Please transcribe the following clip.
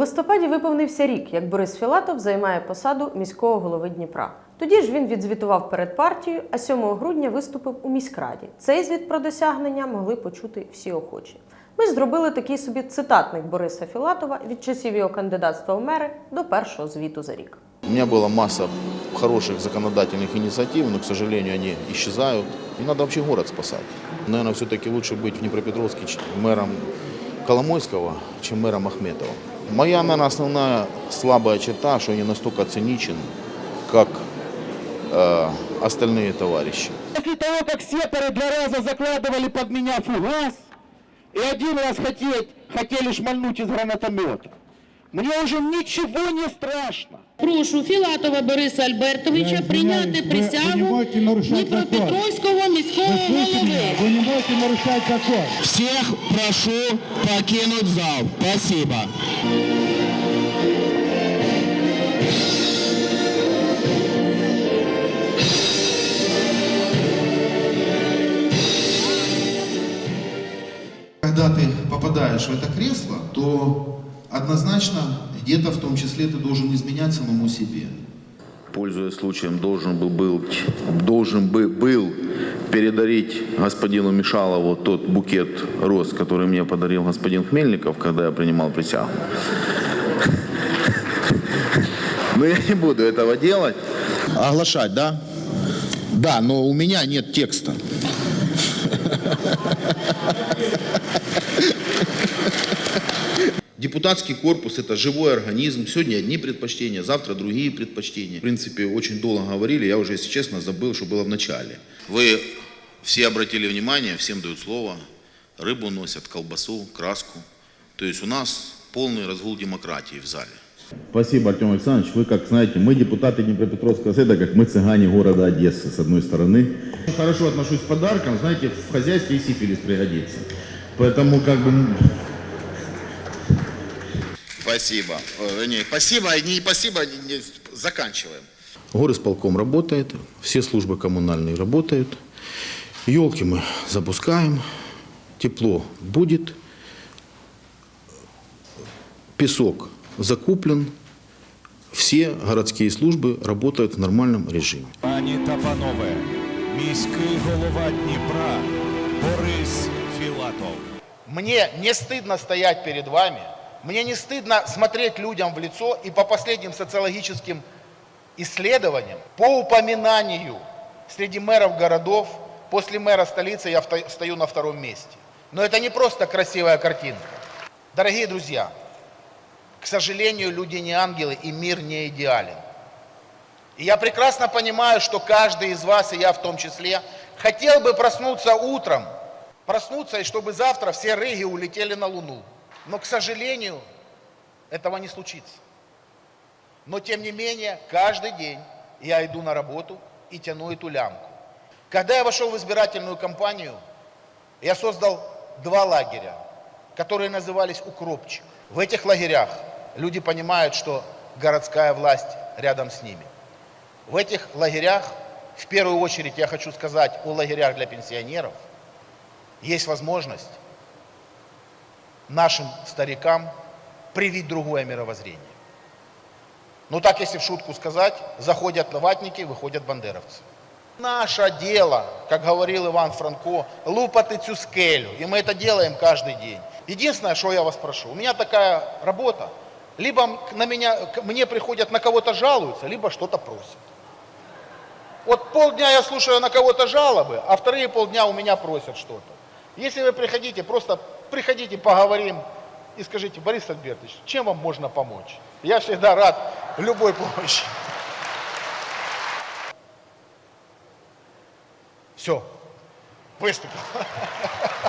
листопаді виповнився рік, як Борис Філатов займає посаду міського голови Дніпра. Тоді ж він відзвітував перед партією, а 7 грудня виступив у міськраді. Цей звіт про досягнення могли почути всі охочі. Ми ж зробили такий собі цитатник Бориса Філатова від часів його кандидатства в мери до першого звіту за рік. У меня была масса хороших законодательных инициатив, но, к сожалению, они исчезают. И надо вообще город спасать. Наверное, все-таки лучше быть в Днепропетровске ч- мэром Коломойского, чем мэром Ахметова. Моя, наверное, основная слабая черта, что я не настолько циничен, как э, остальные товарищи. После того, как сепары два раза закладывали под меня фугас, и один раз хотеть, хотели шмальнуть из гранатомета, мне уже ничего не страшно. Прошу Філатова Бориса Альбертовича Я прийняти извиняюсь, вы- присягу вы не можете нарушать закон. Дніпропетровського міського Вы слышите меня? голови. Вы не можете нарушать закон. Всех прошу покинуть зал. Спасибо. Когда ты попадаешь в это кресло, то однозначно где-то в том числе ты должен изменять самому себе. Пользуясь случаем, должен был, был, должен бы был передарить господину Мишалову тот букет роз, который мне подарил господин Хмельников, когда я принимал присягу. Но я не буду этого делать. Оглашать, да? Да, но у меня нет текста. Депутатский корпус – это живой организм. Сегодня одни предпочтения, завтра другие предпочтения. В принципе, очень долго говорили, я уже, если честно, забыл, что было в начале. Вы все обратили внимание, всем дают слово. Рыбу носят, колбасу, краску. То есть у нас полный разгул демократии в зале. Спасибо, Артем Александрович. Вы, как знаете, мы депутаты Днепропетровского совета, как мы цыгане города Одессы, с одной стороны. Хорошо отношусь к подаркам, знаете, в хозяйстве и сифилис пригодится. Поэтому, как бы, Спасибо. Э, Не, спасибо, не спасибо, не- не- заканчиваем. Горисполком работает, все службы коммунальные работают. Елки мы запускаем, тепло будет, песок закуплен, все городские службы работают в нормальном режиме. Пані та панове, міський голова Дніпра Борис Філатов. Мне не стыдно стоять перед вами, мне не стыдно смотреть людям в лицо и по последним социологическим исследованиям, по упоминанию среди мэров городов, после мэра столицы я стою на втором месте. Но это не просто красивая картинка. Дорогие друзья, к сожалению, люди не ангелы и мир не идеален. И я прекрасно понимаю, что каждый из вас, и я в том числе, хотел бы проснуться утром, проснуться, и чтобы завтра все рыги улетели на Луну. Но, к сожалению, этого не случится. Но, тем не менее, каждый день я иду на работу и тяну эту лямку. Когда я вошел в избирательную кампанию, я создал два лагеря, которые назывались «Укропчик». В этих лагерях люди понимают, что городская власть рядом с ними. В этих лагерях, в первую очередь я хочу сказать о лагерях для пенсионеров, есть возможность нашим старикам привить другое мировоззрение. Ну так, если в шутку сказать, заходят ватники, выходят бандеровцы. Наше дело, как говорил Иван Франко, лупать эту скелю. И мы это делаем каждый день. Единственное, что я вас прошу, у меня такая работа. Либо на меня, мне приходят на кого-то жалуются, либо что-то просят. Вот полдня я слушаю на кого-то жалобы, а вторые полдня у меня просят что-то. Если вы приходите, просто приходите, поговорим и скажите, Борис Альбертович, чем вам можно помочь? Я всегда рад любой помощи. Все, выступил.